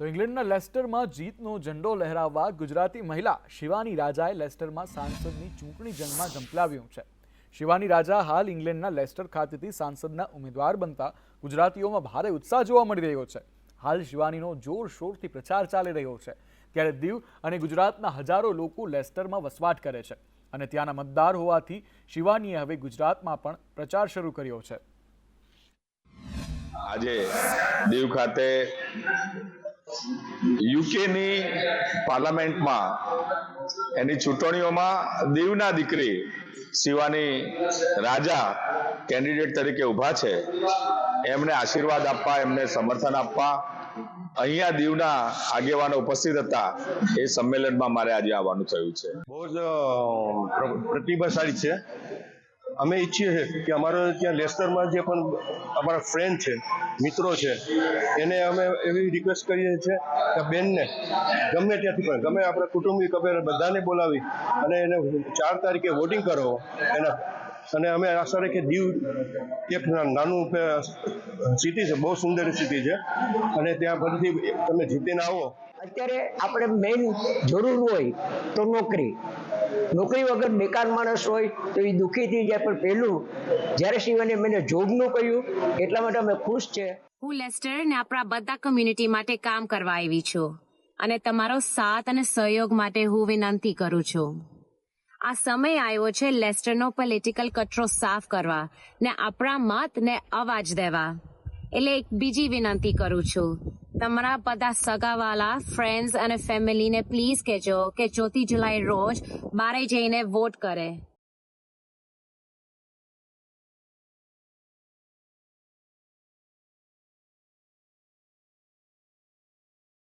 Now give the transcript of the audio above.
તો ઇંગ્લેન્ડના લેસ્ટરમાં જીતનો ઝંડો લહેરાવવા ગુજરાતી મહિલા શિવાની રાજાએ લેસ્ટરમાં સાંસદની ચૂંટણી જંગમાં ઝંપલાવ્યું છે. શિવાની રાજા હાલ ઇંગ્લેન્ડના લેસ્ટર ખાતેથી સાંસદના ઉમેદવાર બનતા ગુજરાતીઓમાં ભારે ઉત્સાહ જોવા મળી રહ્યો છે. હાલ શિવાનીનો જોરશોરથી પ્રચાર ચાલી રહ્યો છે. ત્યારે દીવ અને ગુજરાતના હજારો લોકો લેસ્ટરમાં વસવાટ કરે છે અને ત્યાંના મતદાર હોવાથી શિવાનીએ હવે ગુજરાતમાં પણ પ્રચાર શરૂ કર્યો છે. આજે દીવ ખાતે યુકેની પાર્લામેન્ટમાં, એની ચૂંટણીઓમાં દીવના દીકરી શિવાની રાજા કેન્ડિડેટ તરીકે ઊભા છે. એમને આશીર્વાદ આપવા, એમને સમર્થન આપવા. અહીંયા દીવના આગેવાનો ઉપસ્થિત હતા. એ સંમેલનમાં મારે આજે આવવાનું થયું છે. બહુ જ પ્રતિભાશાળી છે. અમે ઈચ્છીએ છીએ કે અમારો ત્યાં લેસ્ટરમાં જે પણ અમારા ફ્રેન્ડ છે મિત્રો છે. એને અમે એવી રિક્વેસ્ટ કરીએ છીએ કે બેનને, ગમે ત્યાંથી પણ, ગમે આપણે કુટુંબિક અમે બધાને બોલાવી અને એને ચાર તારીખે વોટિંગ કરો. એના, અને અમે આશા રાખીએ દીવ એક નાનું સિટી છે, બહુ સુંદર સિટી છે. અને ત્યાં ફરીથી તમે જીતીને આવો. અત્યારે આપણે મેઇન જરૂર હોય તો નોકરી. નોકરી વગર બેકાર માણસ હોય તો એ દુઃખી થઈ જાય. પણ પહેલું જ્યારે શિવાને મને જોબનું કહ્યું, એટલા માટે અમે ખુશ છે. હું લેસ્ટર ને આપણા બધા કમ્યુનિટી માટે કામ કરવા આવી છું. અને તમારો સાથ અને સહયોગ માટે હું વિનંતી કરું છું. આ સમય આવ્યો છે લેસ્ટરનો પોલિટિકલ કચરો સાફ કરવા ને આપણા મત ને અવાજ દેવા. એટલે એક બીજી વિનંતી કરું છું. તમારા બધા સગાવાલા ફ્રેન્ડ્સ અને ફેમિલીને પ્લીઝ કહેજો કે ચોથી જુલાઈ રોજ બારે જઈને વોટ કરે.